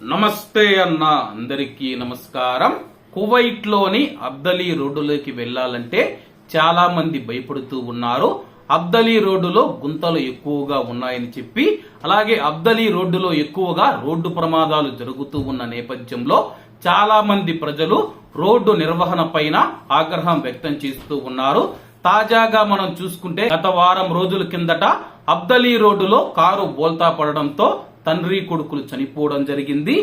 నమస్తే అన్న అందరికీ నమస్కారం. కువైట్లోని అబ్దలీ రోడ్డులోకి వెళ్ళాలంటే చాలా మంది భయపడుతూ ఉన్నారు. అబ్దలీ రోడ్డులో గుంతలు ఎక్కువగా ఉన్నాయని చెప్పి అలాగే అబ్దలీ రోడ్డులో ఎక్కువగా రోడ్డు ప్రమాదాలు జరుగుతూ ఉన్న నేపథ్యంలో చాలా మంది ప్రజలు రోడ్డు నిర్వహణ పైన ఆగ్రహం వ్యక్తం చేస్తూ ఉన్నారు. తాజాగా మనం చూసుకుంటే గత వారం రోజుల కిందట అబ్దలీ రోడ్డులో కారు బోల్తా పడడంతో తండ్రి కొడుకులు చనిపోవడం జరిగింది.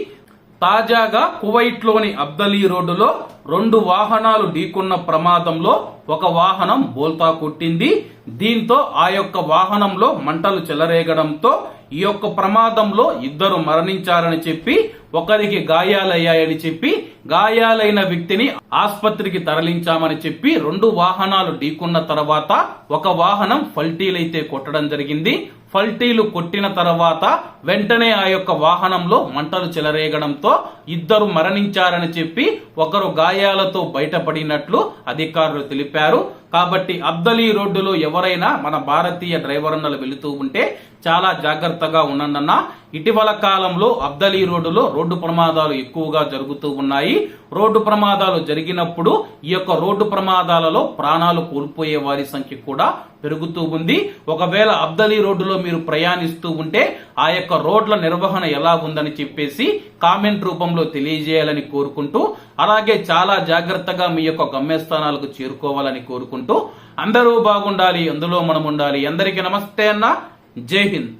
తాజాగా కువైట్లోని అబ్దలీ రోడ్డులో రెండు వాహనాలు ఢీకొన్న ప్రమాదంలో ఒక వాహనం బోల్తా కొట్టింది. దీంతో ఆ యొక్క వాహనంలో మంటలు చెలరేగడంతో ఈ యొక్క ప్రమాదంలో ఇద్దరు మరణించారని చెప్పి ఒకరికి గాయాలయ్యాయని చెప్పి గాయాలైన వ్యక్తిని ఆసుపత్రికి తరలించామని చెప్పి రెండు వాహనాలు ఢీకున్న తర్వాత ఒక వాహనం ఫల్టీలైతే కొట్టడం జరిగింది. ఫల్టీలు కొట్టిన తర్వాత వెంటనే ఆ యొక్క వాహనంలో మంటలు చెలరేగడంతో ఇద్దరు మరణించారని చెప్పి ఒకరు గాయాలతో బయటపడినట్లు అధికారులు తెలిపారు. కాబట్టి అబ్దలీ రోడ్డులో ఎవరైనా మన భారతీయ డ్రైవర్నలు వెళుతూ ఉంటే చాలా జాగ్రత్తగా ఉండండన్న. ఇటీవల కాలంలో అబ్దలీ రోడ్డులో రోడ్డు ప్రమాదాలు ఎక్కువగా జరుగుతూ ఉన్నాయి. రోడ్డు ప్రమాదాలు జరిగినప్పుడు ఈ యొక్క రోడ్డు ప్రమాదాలలో ప్రాణాలు కోల్పోయే వారి సంఖ్య కూడా పెరుగుతూ ఉంది. ఒకవేళ అబ్దలీ రోడ్డులో మీరు ప్రయాణిస్తూ ఉంటే ఆ యొక్క రోడ్ల నిర్వహణ ఎలా ఉందని చెప్పేసి కామెంట్ రూపంలో తెలియజేయాలని కోరుకుంటూ అలాగే చాలా జాగ్రత్తగా మీ యొక్క గమ్యస్థానాలకు చేరుకోవాలని కోరుకుంటూ అందరూ బాగుండాలి అందులో మనం ఉండాలి. అందరికీ నమస్తే అన్న. జై హింద్.